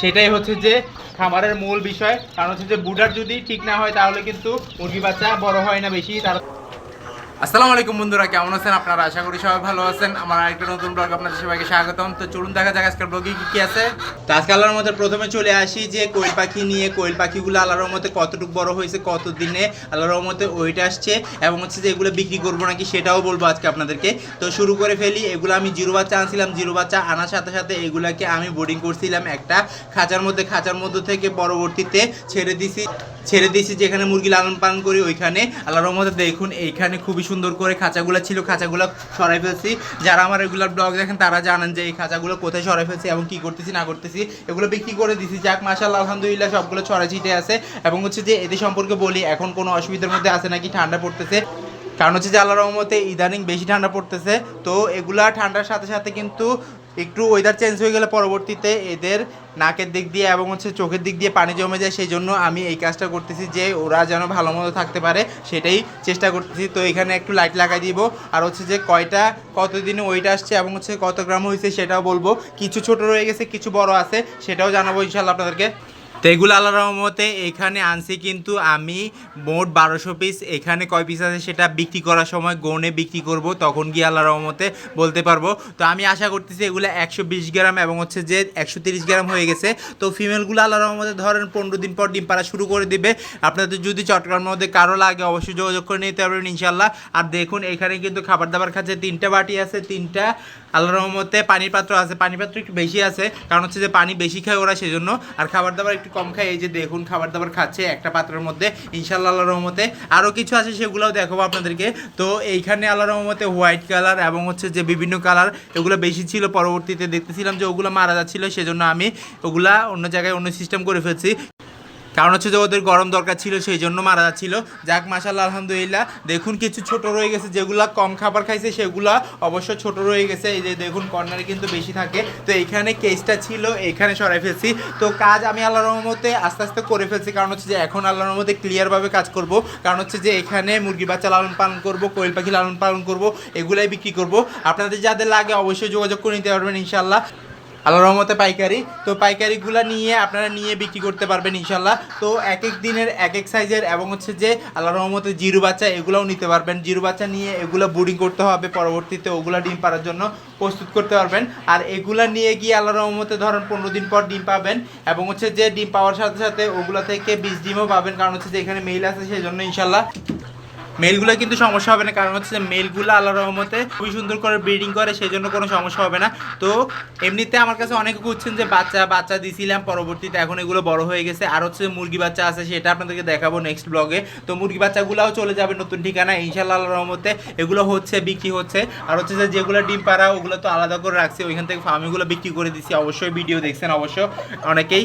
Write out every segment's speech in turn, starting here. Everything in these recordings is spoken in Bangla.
সেটাই হচ্ছে যে খামারের মূল বিষয়। কারণ হচ্ছে যে বুডার যদি ঠিক না হয়, তাহলে কিন্তু মুরগি বাচ্চা বড় হয় না বেশি। তার আসসালামু আলাইকুম বন্ধুরা, কেমন আছেন? আপনারা আশা করি সবাই ভালো আছেন। আমার আরেকটা নতুন ব্লগ আপনাদের সবাইকে স্বাগতম। তো চলুন দেখা যাক আজকের ব্লগে কি কি আছে। তো আজকে আল্লাহর মধ্যে প্রথমে চলে আসি যে কোয়েল পাখি নিয়ে। কোয়েল পাখিগুলো আল্লাহর মধ্যে কতটুকু বড় হয়েছে কত দিনে আল্লাহর মধ্যে ওয়েট আসছে। এবং হচ্ছে যে এগুলো বিক্রি করব নাকি সেটাও বলব আজকে আপনাদেরকে। তো শুরু করে ফেলি, এগুলো আমি জিরো বাচ্চা আনছিলাম। জিরো বাচ্চা আনার সাথে সাথে এগুলাকে আমি বোর্ডিং করছিলাম একটা খাঁচার মধ্যে। খাঁচার মধ্যে থেকে পরবর্তীতে ছেড়ে দিছি। ছেড়ে দিয়েছি যেখানে মুরগি লালন পালন করি, ওইখানে। আল্লাহ রহমতে দেখুন, এইখানে খুবই সুন্দর করে খাঁচাগুলো ছিল, খাঁচাগুলো সরাই ফেলছি। যারা আমার রেগুলার ব্লগ দেখেন, তারা জানেন যে এই খাঁচাগুলো কোথায় সরাই ফেলছি এবং কি করতেছি, না করতেছি। এগুলো বিক্রি করে দিছি, যাক মাসাল্লাহ আলহামদুলিল্লাহ, সবগুলো ছড়াই ছিটে আছে। এবং হচ্ছে যে এদের সম্পর্কে বলি, এখন কোনো অসুবিধার মধ্যে আছে নাকি? ঠান্ডা পড়তেছে। কারণ হচ্ছে যে আল্লাহ রহমতে ইদানিং বেশি ঠান্ডা পড়তেছে। তো এগুলা ঠান্ডার সাথে সাথে কিন্তু একটু ওয়েদার চেঞ্জ হয়ে গেলে পরবর্তীতে এদের নাকের দিক দিয়ে এবং হচ্ছে চোখের দিক দিয়ে পানি জমে যায় সেই জন্য আমি এই কাজটা করতেছি যে ওরা যেন ভালো মতো থাকতে পারে, সেটাই চেষ্টা করতেছি। তো এখানে একটু লাইট লাগাই দিব। আর হচ্ছে যে কয়টা, কতদিনে ওয়েট আসছে এবং হচ্ছে কত গ্রাম হয়েছে সেটাও বলব। কিছু ছোট রয়ে গেছে, কিছু বড় আছে, সেটাও জানাব ইনশাল্লাহ আপনাদেরকে। তো এগুলো আল্লাহ রহমতে এখানে আনছি, কিন্তু আমি মোট বারোশো পিস এখানে কয় পিস আছে সেটা বিক্রি করার সময় গনে বিক্রি করব, তখন গিয়ে আল্লাহ রহমতে বলতে পারব। তো আমি আশা করতেছি এগুলো একশো বিশ গ্রাম এবং হচ্ছে যে একশো তিরিশ গ্রাম হয়ে গেছে। তো ফিমেলগুলো আল্লাহ রহমতে ধরেন পনেরো দিন পর ডিম পাড়া শুরু করে দিবে। আপনাদের যদি চট্টগ্রামের মধ্যে কারও লাগে, অবশ্যই যোগাযোগ করে নিতে পারবেন ইনশাল্লাহ আর দেখুন, এখানে কিন্তু খাবার দাবার খাচ্ছে তিনটা বাটি আছে, তিনটা আল্লাহ রহমতে পানির পাত্র আছে। পানির পাত্র একটু বেশি আছে, কারণ হচ্ছে যে পানি বেশি খায় ওরা সেজন্য। আর খাবার দাবার একটু কম খাই, এই যে দেখুন খাবার দাবার খাচ্ছে একটা পাত্রের মধ্যে। ইনশাল্লাহ আল্লাহ রহমতে আরও কিছু আছে সেগুলোও দেখাবো আপনাদেরকে। তো এইখানে আল্লাহ রহমতে হোয়াইট কালার এবং হচ্ছে যে বিভিন্ন কালার এগুলো বেশি ছিল, পরবর্তীতে দেখতেছিলাম যে ওগুলো মারা যাচ্ছিল, সেজন্য আমি ওগুলা অন্য জায়গায় অন্য সিস্টেম করে ফেলছি। কারণ হচ্ছে যে ওদের গরম দরকার ছিল, সেই জন্য মারা যাচ্ছিল। যাক মাসাল্লাহ আলহামদুলিল্লাহ। দেখুন, কিছু ছোট রয়ে গেছে, যেগুলা কম খাবার খাইছে, সেগুলা অবশ্য ছোট রয়ে গেছে। এই যে দেখুন, কর্নারে কিন্তু বেশি থাকে। তো এইখানে কেসটা ছিল, এখানে সরাই ফেলছি। তো কাজ আমি আল্লাহ রহমতে আস্তে আস্তে করে ফেলছি। কারণ হচ্ছে যে এখন আল্লাহ রহমতে ক্লিয়ারভাবে কাজ করব। কারণ হচ্ছে যে এখানে মুরগি বাচ্চা লালন পালন করব, কোয়েল পাখি লালন পালন করব, এগুলাই বিক্রি করব। আপনাদের যাদের লাগে অবশ্যই যোগাযোগ করে নিতে পারবেন ইনশাল্লাহ আল্লাহ রহমতে পাইকারি। তো পাইকারিগুলো নিয়ে আপনারা নিয়ে বিক্রি করতে পারবেন ইনশাল্লাহ। তো এক এক দিনের এক এক সাইজের এবং হচ্ছে যে আল্লাহ রহমতে জিরু বাচ্চা এগুলোও নিতে পারবেন। জিরু বাচ্চা নিয়ে এগুলো বুডিং করতে হবে পরবর্তীতে, ওগুলো ডিম পাড়ার জন্য প্রস্তুত করতে পারবেন। আর এগুলো নিয়ে গিয়ে আল্লাহ রহমতে ধরেন পনেরো দিন পর ডিম পাবেন এবং হচ্ছে যে ডিম পাওয়ার সাথে সাথে ওগুলো থেকে বীজ ডিমও পাবেন। কারণ হচ্ছে যে এখানে মেইল আছে সেই জন্য ইনশাল্লাহ মেলগুলো কিন্তু সমস্যা হবে না, কারণ হচ্ছে যে মেলগুলো আল্লাহ রহমতে খুবই সুন্দর করে ব্রিডিং করে সেই জন্য কোনো সমস্যা হবে না। তো এমনিতে আমার কাছে অনেকে খুঁজছেন যে বাচ্চা বাচ্চা দিছিলাম, পরবর্তীতে এখন এগুলো বড় হয়ে গেছে। আর হচ্ছে মুরগি বাচ্চা আছে, সেটা আপনাদেরকে দেখাবো নেক্সট ব্লগে তো মুরগি বাচ্চাগুলোও চলে যাবে নতুন ঠিকানা ইনশাল্লাহ আল্লাহ রহমতে এগুলো হচ্ছে, বিক্রি হচ্ছে। আর হচ্ছে যে যেগুলো ডিম পাড়া, ওগুলো তো আলাদা করে রাখছি, ওইখান থেকে ফার্মিংগুলো বিক্রি করে দিছি। অবশ্যই ভিডিও দেখছেন, অবশ্য অনেকেই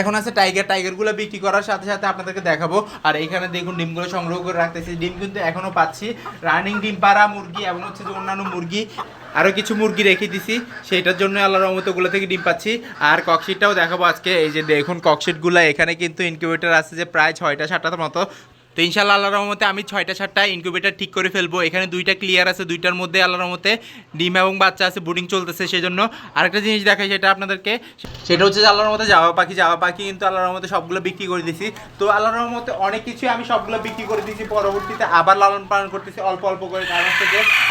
এখন আছে টাইগার টাইগারগুলো বিক্রি করার সাথে সাথে আপনাদেরকে দেখাবো। আর এখানে দেখুন ডিমগুলো সংগ্রহ করে রাখতেছি। ডিম কিন্তু এখনও পাচ্ছি। রানিং ডিম, পাড়া মুরগি এবং হচ্ছে যে অন্যান্য মুরগি আরও কিছু মুরগি রেখে দিছি। সেটার জন্য আল্লাহ রহমতগুলো থেকে ডিম পাচ্ছি। আর ককশিটটাও দেখাবো আজকে। এই যে দেখুন ককশিটগুলো এখানে কিন্তু ইনকিউবেটার আছে যে প্রায় ছয়টা, সাতটার মতো। তো ইনশাল্লাহ আল্লাহ রহমতে আমি ছয়টা সাতটা ইনকিউবেটার ঠিক করে ফেলব। এখানে দুইটা ক্লিয়ার আছে, দুইটার মধ্যে আল্লাহ রহমতে ডিম এবং বাচ্চা আছে বুডিং চলতেছে সেই জন্য আরেকটা জিনিস দেখাই সেটা আপনাদেরকে, সেটা হচ্ছে যে আল্লাহর মধ্যে যাওয়া পাখি যাওয়া পাখি কিন্তু আল্লাহর রহমতে সবগুলো বিক্রি করে দিছি। তো আল্লাহর রহমতে অনেক কিছুই আমি সবগুলো বিক্রি করে দিয়েছি পরবর্তীতে আবার লালন পালন করতেছি অল্প অল্প করে। কারণ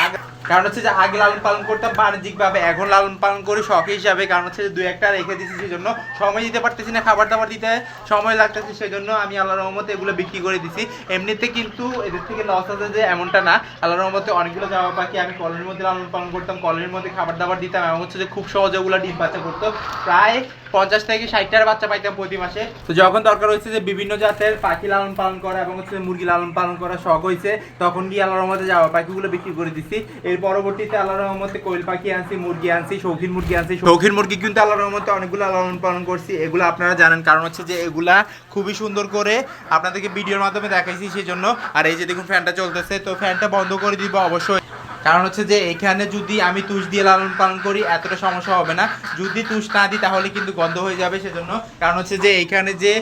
আগে, কারণ হচ্ছে যে আগে লালন পালন করতাম বাণিজ্যিকভাবে, এখন লালন পালন করি শখ হিসাবে। কারণ হচ্ছে যে দুই একটা রেখে দিয়েছি সেই জন্য সময় দিতে পারতেছি না, খাবার দাবার দিতে সময় লাগতেছে সেই জন্য আমি আল্লাহ রহমতে এগুলো বিক্রি করে দিছি। এমনিতে কিন্তু এদের থেকে লস আছে যে এমনটা না। আল্লাহর রহমতে অনেকগুলো জামা পাখি আমি কলের মধ্যে লালন পালন করতাম কলের মধ্যে খাবার দাবার দিতাম এমন হচ্ছে যে খুব সহজে ওগুলো ডিম বাচ্চা করতো। প্রায় পঞ্চাশ থেকে ষাটটার বাচ্চা পাইতাম প্রতি মাসে। তো যখন দরকার হয়েছে যে বিভিন্ন জাতের পাখি লালন পালন করা এবং হচ্ছে মুরগি লালন পালন করা শখ হয়েছে তখন গিয়ে আল্লাহ রহমতে যাওয়া পাখিগুলো বিক্রি করে দিচ্ছি এর পরবর্তীতে আল্লাহ রহমতে কোয়েল পাখি আনছি মুরগি আনছি শৌখিন মুরগি আনছি। শৌখিন মুরগি কিন্তু আল্লাহ রহমতে অনেকগুলো লালন পালন করছি এগুলো আপনারা জানেন। কারণ হচ্ছে যে এগুলা খুবই সুন্দর করে আপনাদেরকে ভিডিওর মাধ্যমে দেখাইছি সেই জন্য আর এই যে দেখুন ফ্যানটা চলতেছে তো ফ্যানটা বন্ধ করে দিব অবশ্যই। কারণ হচ্ছে যে এখানে যদি আমি তুষ দিয়ে লালন পালন করি, এতটা সমস্যা হবে না। যদি তুষ না দিই, তাহলে কিন্তু গন্ধ হয়ে যাবে সেজন্য। কারণ হচ্ছে যে এখানে যে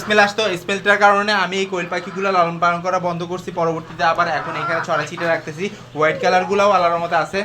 স্মেল আসতো, স্মেলটার কারণে আমি এই কোয়েল পাখিগুলো লালন পালন করা বন্ধ করছি। পরবর্তীতে আবার এখন এখানে ছড়া ছিটে রাখতেছি। হোয়াইট কালারগুলোও আলার মতো আছে।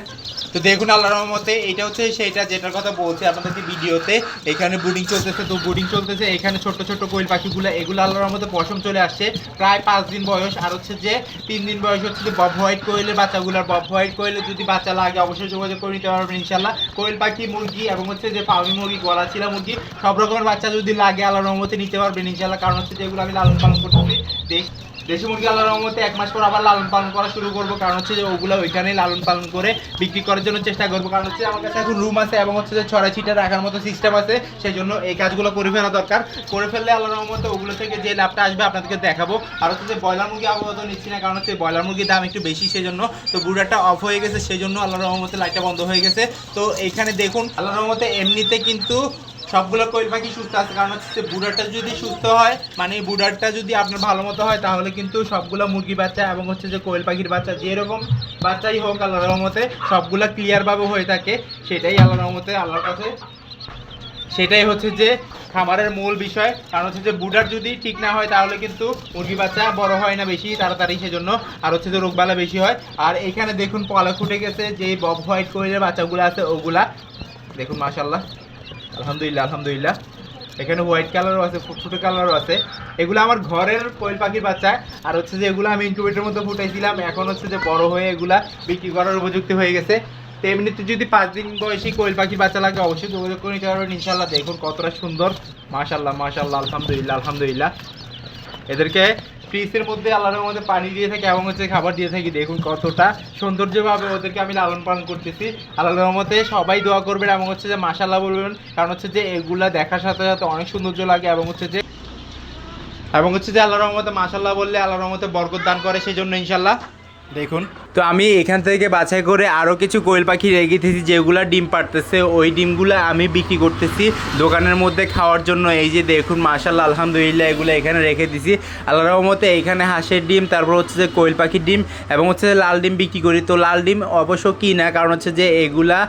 তো দেখুন আল্লাহ রহমতে এটা হচ্ছে সেইটা যেটার কথা বলছি আপনাদেরকে ভিডিওতে। এখানে বুডিং চলতেছে, তো বুডিং চলতেছে, এখানে ছোট ছোট কোয়েল পাখিগুলো, এগুলো আল্লাহ রহমতে পশম চলে আসছে। প্রায় পাঁচ দিন বয়স, আর হচ্ছে যে তিন দিন বয়স হচ্ছে যে বব হোয়াইট কোয়েলের বাচ্চাগুলোর বব হোয়াইট কোয়েলের যদি বাচ্চা লাগে, অবশ্যই যোগাযোগ করে নিতে পারবেন ইনশাল্লাহ কোয়েল পাখি, মুরগি, এবং হচ্ছে যে পাউনি মুরগি গলাচিলা মুরগি, সব রকমের বাচ্চা যদি লাগে আল্লাহ রহমতে নিতে পারবেন ইনশাল্লাহ কারণ হচ্ছে যেগুলো আমি লালন পালন করতেছি, দেশ দেশি মুরগি আল্লাহর রহমতে এক মাস পর আবার লালন পালন করা শুরু করব। কারণ হচ্ছে যে ওগুলো ওইখানেই লালন পালন করে বিক্রি করার জন্য চেষ্টা করব। কারণ হচ্ছে আমার কাছে এখন রুম আছে এবং হচ্ছে যে ছড়া ছিটা রাখার মতো সিস্টেম আছে সেই জন্য এই কাজগুলো করে ফেলা দরকার। করে ফেললে আল্লাহর রহমতে ওগুলো থেকে যে লাভটা আসবে আপনাদেরকে দেখাবো। আর হচ্ছে যে ব্রয়লার মুরগি আপাতত নিচ্ছি না, কারণ হচ্ছে ব্রয়লার মুরগির দাম একটু বেশি সেই জন্য তো বুড়াটা অফ হয়ে গেছে সেই জন্য আল্লাহর রহমতে লাইটটা বন্ধ হয়ে গেছে। তো এইখানে দেখুন, আল্লাহর রহমতে এমনিতে কিন্তু সবগুলো কোয়েল পাখি সুস্থ আছে, কারণ হচ্ছে বুড়াটা যদি সুস্থ হয় মানে বুড়াটা যদি আপনার ভালো মতো হয়, তাহলে কিন্তু সবগুলো মুরগি বাচ্চা এবং হচ্ছে যে কোয়েল পাখির বাচ্চা, যেরকম বাচ্চাই হোক আল্লাহ রহমতে, সবগুলো ক্লিয়ারভাবে হয়ে থাকে, সেটাই আল্লাহ রহমতে, আল্লাহর কাছে। সেটাই হচ্ছে যে খামারের মূল বিষয়, কারণ হচ্ছে যে বুডার যদি ঠিক না হয়, তাহলে কিন্তু মুরগি বাচ্চা বড় হয় না বেশি, তাড়াতাড়ি সেজন্য, আর হচ্ছে যে রোগবালা বেশি হয়। আর এখানে দেখুন পলা ফুটে গেছে, যে বব হোয়াইট কোয়েলের বাচ্চাগুলো আছে, ওগুলা, দেখুন মাশাল্লাহ আলহামদুলিল্লাহ আলহামদুলিল্লাহ। এখানে হোয়াইট কালারও আছে ফুটফুটে কালারও আছে। এগুলো আমার ঘরের কোয়েল পাখির বাচ্চা। আর হচ্ছে যে এগুলো আমি ইনকিউবেটরের মধ্যে ফুটাইছিলাম, এখন হচ্ছে যে বড় হয়ে এগুলা বিক্রি করার উপযুক্ত হয়ে গেছে। তো এমনিতে যদি পাঁচ দিন বয়সী কোয়েল পাখির বাচ্চা লাগে, অবশ্যই যোগাযোগ করে নিতে পারবেন। ইনশাল্লাহ দেখুন কতটা সুন্দর। মাশাল্লাহ মাশাল্লাহ আলহামদুলিল্লাহ আলহামদুলিল্লাহ। এদেরকে ফ্রিজের মধ্যে আল্লাহর মধ্যে পানি দিয়ে থাকি এবং হচ্ছে খাবার দিয়ে থাকি। দেখুন কতটা সৌন্দর্যভাবে ওদেরকে আমি লালন পালন করতেছি। আল্লাহর রহমতে সবাই দোয়া করবেন এবং হচ্ছে যে মাসাল্লাহ বলবেন, কারণ হচ্ছে যে এগুলা দেখার সাথে সাথে অনেক সৌন্দর্য লাগে এবং হচ্ছে যে এবং হচ্ছে যে আল্লাহ রহমতে মাসাল্লাহ বললে আল্লাহ রহমতে বরকত দান করে সেই জন্য ইনশাল্লাহ দেখুন। তো আমি এখান থেকে বাছাই করে আরও কিছু কোয়েল পাখি রেখেছি যেগুলো ডিম পারতেছে ওই ডিমগুলো আমি বিক্রি করতেছি দোকানের মধ্যে খাওয়ার জন্য। এই যে দেখুন মাশাল্লাহ আলহামদুলিল্লাহ, এগুলো এখানে রেখে দিছি আল্লাহ রহমতে এখানে হাঁসের ডিম, তারপর হচ্ছে যে কোয়েল পাখির ডিম এবং হচ্ছে লাল ডিম বিক্রি করি। তো লাল ডিম অবশ্য কি না কারণ হচ্ছে যে এগুলা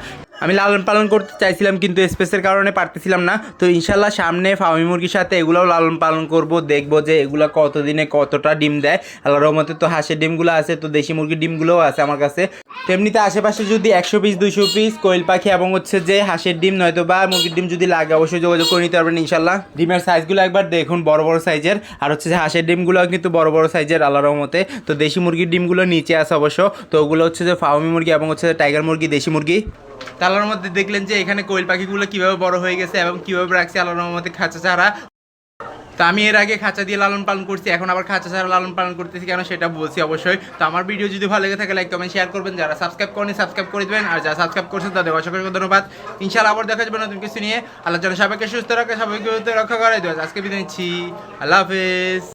আমি লালন পালন করতে চাইছিলাম, কিন্তু স্পেসের কারণে পারতেছিলাম না। তো ইনশাল্লাহ সামনে ফার্মি মুরগির সাথে এগুলোও লালন পালন করব, দেখব যে এগুলো কতদিনে কতটা ডিম দেয়। আল্লাহ রহমতে তো হাঁসের ডিমগুলো আছে, তো দেশি মুরগির ডিমগুলোও আছে আমার কাছে। তেমনিতে আশেপাশে যদি একশো পিস দুইশো পিস কোয়েল পাখি এবং হচ্ছে যে হাঁসের ডিম নয়তো বা মুরগির ডিম যদি লাগে, অবশ্যই যোগাযোগ করে নিতে পারবেন ইনশাল্লাহ ডিমের সাইজগুলো একবার দেখুন, বড় বড় সাইজের আর হচ্ছে যে হাঁসের ডিমগুলো কিন্তু বড় বড় সাইজের আল্লাহ রহমতে। তো দেশি মুরগির ডিমগুলো নিচে আছে অবশ্য। তো ওগুলো হচ্ছে যে ফার্মি মুরগি এবং হচ্ছে টাইগার মুরগি, দেশি মুরগি। তালার মধ্যে দেখলেন যে এখানে কোয়েল পাখিগুলো কীভাবে বড় হয়ে গেছে এবং কীভাবে রাখছে আল্লাহর মধ্যে খাঁচা ছাড়া। তো আমি এর আগে খাঁচা দিয়ে লালন পালন করছি, এখন আবার খাঁচা ছাড়া লালন পালন করতেছি কেন সেটা বলছি অবশ্যই। তো আমার ভিডিও যদি ভালো লেগে থাকে লাইক কমেন্ট শেয়ার করবেন। যারা সাবস্ক্রাইব করেনি সাবস্ক্রাইব করে দেবেন। আর যারা সাবস্ক্রাইব করছেন, তাদের অসংখ্য ধন্যবাদ। ইনশাআল্লাহ আবার দেখা যাবে নতুন কিছু নিয়ে। আল্লাহ যেন সবাইকে সুস্থ রাখে, সবাইকে রক্ষা করে দেওয়া আজকে বিদায় নিচ্ছি। আল্লাহ হাফেজ।